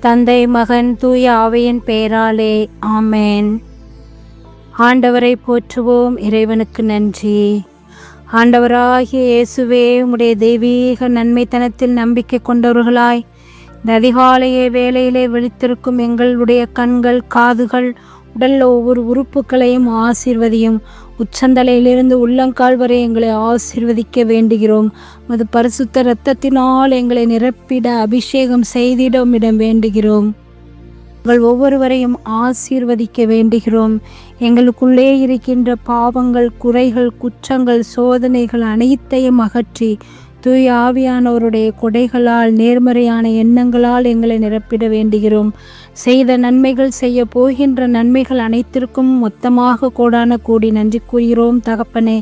தந்தை மகன் தூய ஆவையின் பெயராலே ஆமேன். ஆண்டவரை போற்றுவோம் இறைவனுக்கு நன்றி. ஆண்டவராகிய இயேசுவே உம்முடைய தெய்வீக நன்மைத்தனத்தில் நம்பிக்கை கொண்டவர்களாய் இந்த அதிகாலைய வேலையிலே விழித்திருக்கும் எங்களுடைய கண்கள் காதுகள் உடலில் ஒவ்வொரு உறுப்புகளையும் ஆசீர்வதியும். உச்சந்தலையிலிருந்து உள்ளங்கால் வரை எங்களை ஆசீர்வதிக்க வேண்டுகிறோம். மது பரிசுத்த இரத்தத்தினால் எங்களை நிரப்பிட அபிஷேகம் செய்திடமிடம் வேண்டுகிறோம். எங்கள் ஒவ்வொருவரையும் ஆசீர்வதிக்க வேண்டுகிறோம். எங்களுக்குள்ளே இருக்கின்ற பாவங்கள் குறைகள் குற்றங்கள் சோதனைகள் அனைத்தையும் அகற்றி தூய் ஆவியானவருடைய கொடைகளால் நேர்மறையான எண்ணங்களால் எங்களை நிரப்பிட வேண்டுகிறோம். செய்த நன்மைகள் செய்ய போகின்ற நன்மைகள் அனைத்திற்கும் மொத்தமாக கோடான கூடி நன்றி கூறுகிறோம். தகப்பனே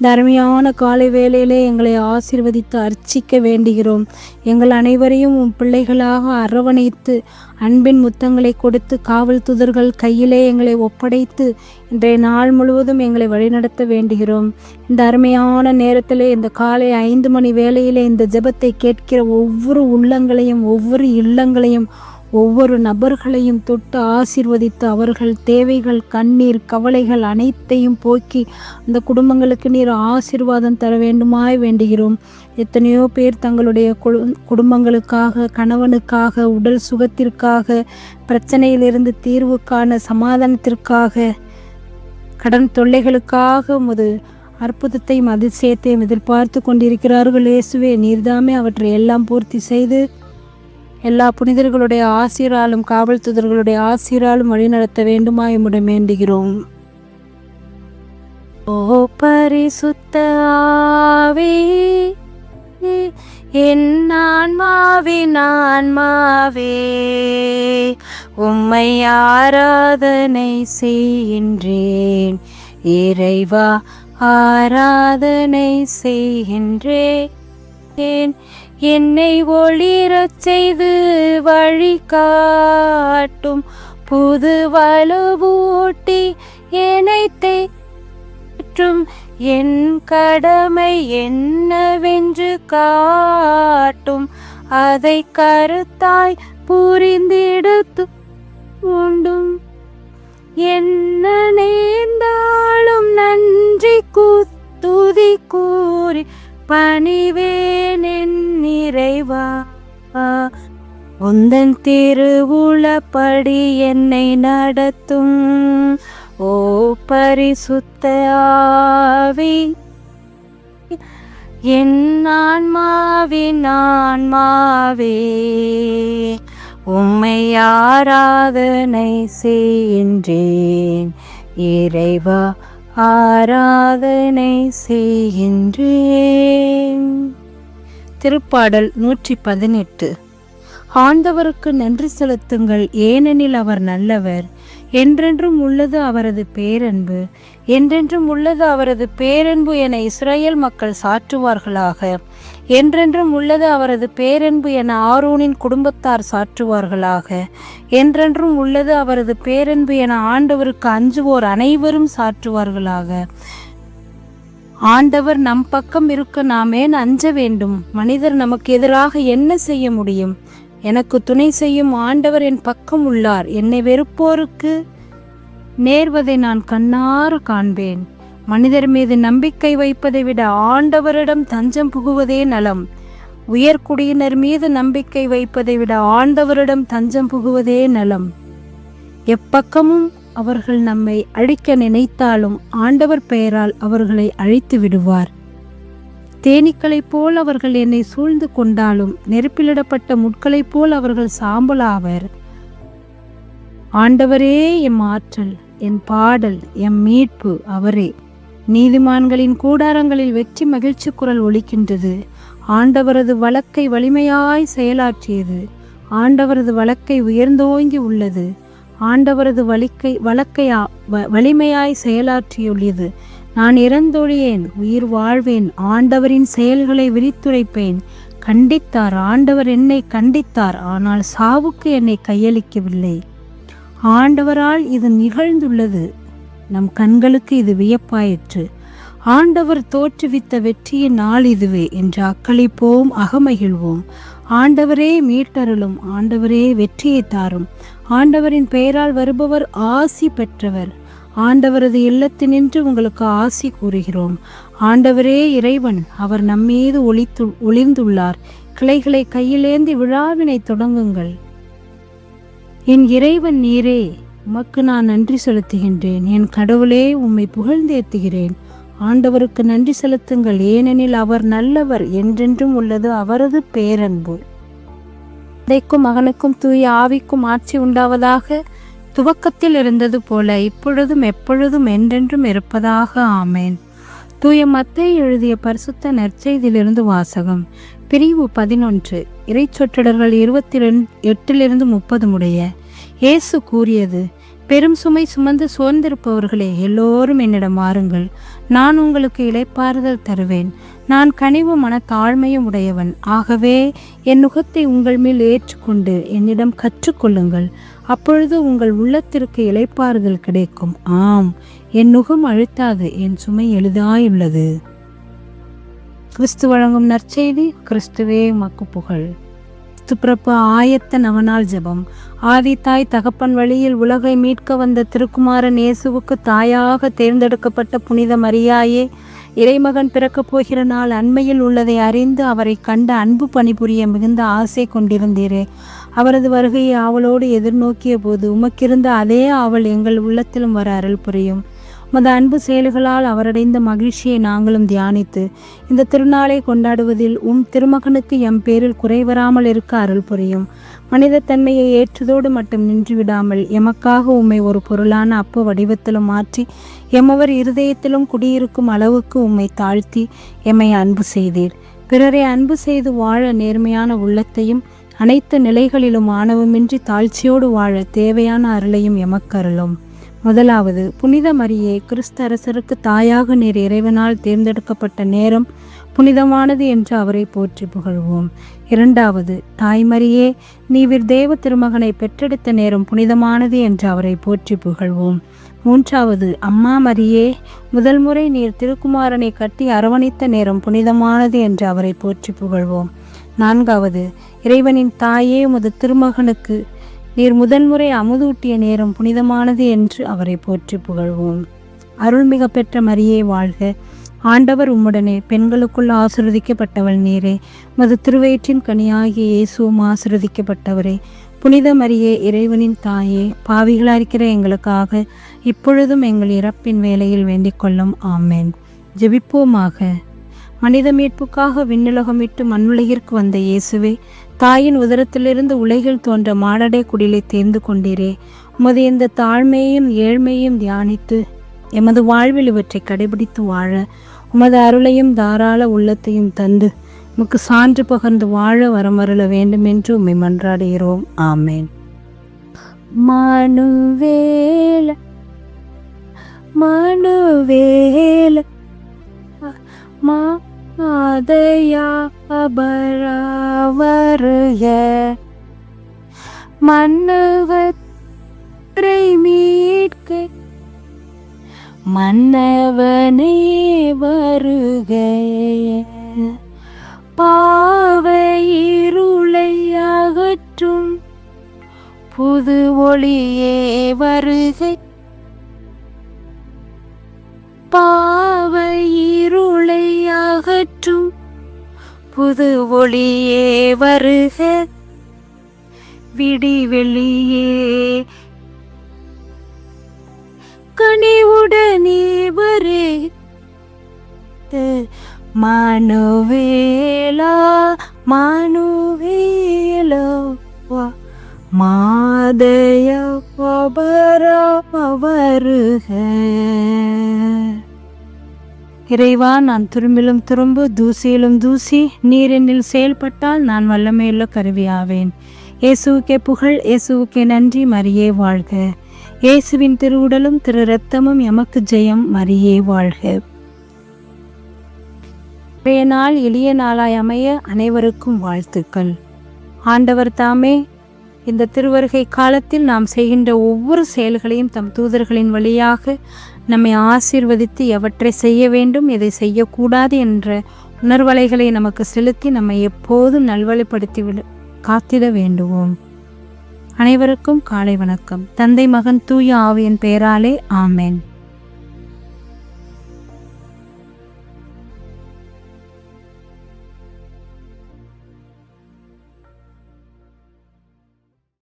தர்மையான காலை வேளையிலே எங்களை ஆசிர்வதித்து அர்ச்சிக்க வேண்டுகிறோம். எங்கள் அனைவரையும் பிள்ளைகளாக அரவணைத்து அன்பின் முத்தங்களை கொடுத்து காவல் துதர்கள் கையிலே எங்களை ஒப்படைத்து இன்றைய நாள் முழுவதும் எங்களை வழிநடத்த வேண்டுகிறோம். இந்த அருமையான நேரத்திலே இந்த காலை ஐந்து மணி வேளையிலே இந்த ஜெபத்தை கேட்கிற ஒவ்வொரு உள்ளங்களையும் ஒவ்வொரு இல்லங்களையும் ஒவ்வொரு நபர்களையும் தொட்டு ஆசிர்வதித்து அவர்கள் தேவைகள் கண்ணீர் கவலைகள் அனைத்தையும் போக்கி அந்த குடும்பங்களுக்கு நீர் ஆசீர்வாதம் தர வேண்டுமாய் வேண்டுகிறோம். எத்தனையோ பேர் தங்களுடைய குடும்பங்களுக்காக கணவனுக்காக உடல் சுகத்திற்காக பிரச்சனையிலிருந்து தீர்வுக்கான சமாதானத்திற்காக கடன் தொல்லைகளுக்காக உமது அற்புதத்தையும் அதிசயத்தையும் எதிர்பார்த்து கொண்டிருக்கிறார்கள். இயேசுவே நீர்தாமே அவற்றை எல்லாம் பூர்த்தி செய்து எல்லா புனிதர்களுடைய ஆசிராலும் காவல் தூதர்களுடைய வழிநடத்த வேண்டுமா எம்முடன் வேண்டுகிறோம். ஓ பரிசுத்த ஆவி என் ஆன்மாவின் ஆன்மாவே உம்மை ஆராதனை செய்கின்றேன். இறைவா ஆராதனை செய்கின்றேன். என்னை ஒளிரச் செய்து வழி காட்டும் புது வலுவூட்டி என்னை தேற்றும் என் கடமை என்னவென்று காட்டும். அதை கருத்தாய் புரிந்திடுத்து உந்தன் திருவுளப்படி என்னை நடத்தும். ஓ பரிசுத்த ஆவி என் ஆன்மாவின் ஆன்மாவே உம்மை ஆராதனை செய்கின்றேன். இறைவா ஆராதனை செய்கின்றேன். திருப்பாடல் நூற்றி பதினெட்டு. ஆண்டவருக்கு நன்றி செலுத்துங்கள். ஏனெனில் அவர் நல்லவர். என்றென்றும் உள்ளது அவரது பேரன்பு. என்றென்றும் உள்ளது அவரது பேரன்பு என இஸ்ரேல் மக்கள் சாற்றுவார்களாக. என்றென்றும் உள்ளது அவரது பேரன்பு என ஆரோனின் குடும்பத்தார் சாற்றுவார்களாக. என்றென்றும் உள்ளது அவரது பேரன்பு என ஆண்டவருக்கு அஞ்சுவோர் அனைவரும் சாற்றுவார்களாக. ஆண்டவர் நம் பக்கம் இருக்க நாம் ஏன் அஞ்ச வேண்டும். மனிதர் நமக்கு எதிராக என்ன செய்ய முடியும்? எனக்கு துணை செய்யும் ஆண்டவர் என் பக்கம் உள்ளார். என்னை வெறுப்போருக்கு நேர்வதை நான் கண்ணார காண்பேன். மனிதர் மீது நம்பிக்கை வைப்பதை விட ஆண்டவரிடம் தஞ்சம் புகுவதே நலம். உயர்குடியினர் மீது நம்பிக்கை வைப்பதை விட ஆண்டவரிடம் தஞ்சம் புகுவதே நலம். எப்பக்கமும் அவர்கள் நம்மை அழிக்க நினைத்தாலும் ஆண்டவர் பெயரால் அவர்களை அழித்து விடுவார். தேனீக்களைப் போல் அவர்கள் என்னை சூழ்ந்து கொண்டாலும் நெருப்பிலிடப்பட்ட முட்களைப் போல் அவர்கள் சாம்பலாவர். ஆண்டவரே எம் ஆற்றல் என் பாடல் எம் மீட்பு அவரே. நீதிமான்களின் கூடாரங்களில் வெற்றி மகிழ்ச்சி குரல் ஒலிக்கின்றது. ஆண்டவரது வழக்கை வலிமையாய் செயலாற்றியது. ஆண்டவரது வழக்கை உயர்ந்தோங்கி உள்ளது. ஆண்டவரது வலிக்கை வழக்கை வ- வலிமையாய் செயலாற்றியுள்ளது. நான் இறந்தொழியேன் உயிர் வாழ்வேன் ஆண்டவரின் செயல்களை விரித்துரைப்பேன். கண்டித்தார் ஆண்டவர் என்னை கண்டித்தார் ஆனால் சாவுக்கு என்னை கையளிக்கவில்லை. ஆண்டவரால் இது நிகழ்ந்துள்ளது. நம் கண்களுக்கு இது வியப்பாயிற்று. ஆண்டவர் தோற்றுவித்த வெற்றியின் நாள் இதுவே என்று அக்களிப்போம் அகமகிழ்வோம். ஆண்டவரே மீட்டருளும் ஆண்டவரே வெற்றியை தாரும். ஆண்டவரின் பெயரால் வருபவர் ஆசி பெற்றவர். ஆண்டவரது இல்லத்தினின்று உங்களுக்கு ஆசி கூறுகிறோம். ஆண்டவரே இறைவன் அவர் நம்மீது ஒளித்து ஒளிர்ந்துள்ளார். கிளைகளை கையிலேந்தி விழாவினை தொடங்குங்கள். என் இறைவன் நீரே உமக்கு நான் நன்றி செலுத்துகின்றேன். என் கடவுளே உம்மை புகழ்ந்தேத்துகிறேன் ஆண்டவருக்கு நன்றி செலுத்துங்கள். ஏனெனில் அவர் நல்லவர் என்றென்றும் உள்ளது அவரது பேரன்பு. தந்தைக்கும் மகனுக்கும் தூய ஆவிக்கும் ஆட்சி உண்டாவதாக துவக்கத்தில் இருந்தது போல இப்பொழுதும் எப்பொழுதும் என்றென்றும் இருப்பதாக ஆமேன். தூய மத்தை எழுதிய பரிசுத்த நற்செய்தியிலிருந்து வாசகம். பிரிவு பதினொன்று. இறைச்சொற்றடர்கள் இருபத்தி ரெண்டு எட்டிலிருந்து முப்பது முடிய. இயேசு கூறியது பெரும் சுமை சுமந்து சோர்ந்திருப்பவர்களே எல்லோரும் என்னிடம் வாருங்கள். நான் உங்களுக்கு இழைப்பாறுதல் தருவேன். நான் கனிவு மன தாழ்மையும் உடையவன். ஆகவே என் நுகத்தை உங்கள் மேல் ஏற்றுக்கொண்டு என்னிடம் கற்றுக்கொள்ளுங்கள். அப்பொழுது உங்கள் உள்ளத்திற்கு இளைப்பாறுதல் கிடைக்கும். ஆம் என் நுகம் அழுத்தாது என் சுமை எளிதாயுள்ளது. கிறிஸ்து வழங்கும் நற்செய்தி கிறிஸ்துவே மக்கு புகழ். கிறிஸ்து ஆயத்த நவநாள் ஜெபம். ஆதி தாய் தகப்பன் வழியில் உலகை மீட்க வந்த திருக்குமாரன் இயேசுவுக்கு தாயாக தேர்ந்தெடுக்கப்பட்ட புனித மரியாயே இறைமகன் பிறக்கப் போகிற நாள் அண்மையில் உள்ளதை அறிந்து அவரை கண்ட அன்பு பணிபுரிய மிகுந்த ஆசை கொண்டிருந்தீரே. அவரது வருகையை ஆவலோடு எதிர்நோக்கிய போது உமக்கிருந்த அதே ஆவல் எங்கள் உள்ளத்திலும் வர அருள் புரியும். உமது அன்பு செயல்களால் அவரடைந்த மகிழ்ச்சியை நாங்களும் தியானித்து இந்த திருநாளை கொண்டாடுவதில் உம் திருமகனுக்கு எம் பேரில் குறைவராமல் இருக்க அருள் புரியும். மனிதத்தன்மையை ஏற்றதோடு மட்டும் நின்று விடாமல் எமக்காக உம்மை ஒரு பொருளான அப்ப வடிவத்திலும் மாற்றி எமவர் இருதயத்திலும் குடியிருக்கும் அளவுக்கு உம்மை தாழ்த்தி எம்மை அன்பு செய்தீர். பிறரை அன்பு செய்து வாழ நேர்மையான உள்ளத்தையும் அனைத்து நிலைகளிலும் ஆணவமின்றி தாழ்ச்சியோடு வாழ தேவையான அருளையும் எமக்கருளும். முதலாவது புனித மரியே கிறிஸ்த அரசருக்கு தாயாக நீர் இறைவனால் தேர்ந்தெடுக்கப்பட்ட நேரம் புனிதமானது என்று அவரை போற்றி புகழ்வோம். இரண்டாவது தாய்மரியே நீவிர் தேவ திருமகனை பெற்றெடுத்த நேரம் புனிதமானது என்று அவரை போற்றி புகழ்வோம். மூன்றாவது அம்மா மரியே முதல் முறை நீர் திருக்குமாரனை கட்டி அரவணைத்த நேரம் புனிதமானது என்று அவரை போற்றி புகழ்வோம். நான்காவது இறைவனின் தாயே உமது திருமகனுக்கு நீர் முதன்முறை அமுதூட்டிய நேரம் புனிதமானது என்று அவரை போற்றி புகழ்வோம். அருள்மிக பெற்ற மரியே வாழ்க. ஆண்டவர் உம்முடனே பெண்களுக்குள் ஆசிர்வதிக்கப்பட்டவள் நீரே. மது திருவயிற்றின் கனியாகிய இயேசுவும் ஆசிர்வதிக்கப்பட்டவரே. புனித மரியே இறைவனின் தாயே பாவிகளாயிருக்கிற எங்களுக்காக இப்பொழுதும் எங்கள் இறப்பின் வேலையில் வேண்டிக் கொள்ளும். ஆமேன். ஜெபிப்போமாக. மனித மீட்புக்காக விண்ணுலகம் விட்டு மண்ணுலகிற்கு வந்த இயேசுவே தாயின் உதரத்திலிருந்து உலகில் தோன்ற மாடடை குடிலை தேர்ந்து கொண்டீரே. உமது இந்த தாழ்மையையும் ஏழ்மையையும் தியானித்து எமது வாழ்வில் இவற்றை கடைபிடித்து வாழ உமது அருளையும் தாராள உள்ளத்தையும் தந்து உமக்கு சான்று பகர்ந்து வாழ வரமருள வேண்டும் என்று உம்மை மன்றாடுகிறோம். ஆமேன். மனுவேல மனுவேல ஆதையா வருக மன்னவற்றை மீட்க மன்னவனே வருக. பாவையிருளை அகற்றும் புது ஒளியே வருகை. பாவையிருளை அகற்றும் புது ஒளியே வருக. விடி வெளியே. கனிவுடனே வரு. மனுவேலா மனுவேலோ மாதய வருக. இறைவா நான் துரும்பிலும் துரும்பு தூசியிலும் தூசி நீர் என்னில் செயல்பட்டால் நான் வல்லமையுள்ள கருவியாவேன். இயேசுவுக்கே புகழ் இயேசுவுக்கே நன்றி மரியே வாழ்க. இயேசுவின் திருவுடலும் திரு ரத்தமும் எமக்கு ஜெயம் மரியே வாழ்க. இன்றைய நாள் எளிய நாளாய் அமைய அனைவருக்கும் வாழ்த்துக்கள். ஆண்டவர் தாமே இந்த திருவருகை காலத்தில் நாம் செய்கின்ற ஒவ்வொரு செயல்களையும் தம் தூதர்களின் வழியாக நம்மை ஆசீர்வதித்து எவற்றை செய்ய வேண்டும் எதை செய்யக்கூடாது என்ற உணர்வலைகளை நமக்கு செலுத்தி நம்மை எப்போதும் நல்வழிப்படுத்தி விடு காத்திட வேண்டுவோம். அனைவருக்கும் காலை வணக்கம். தந்தை மகன் தூய ஆவியின் பெயராலே ஆமேன்.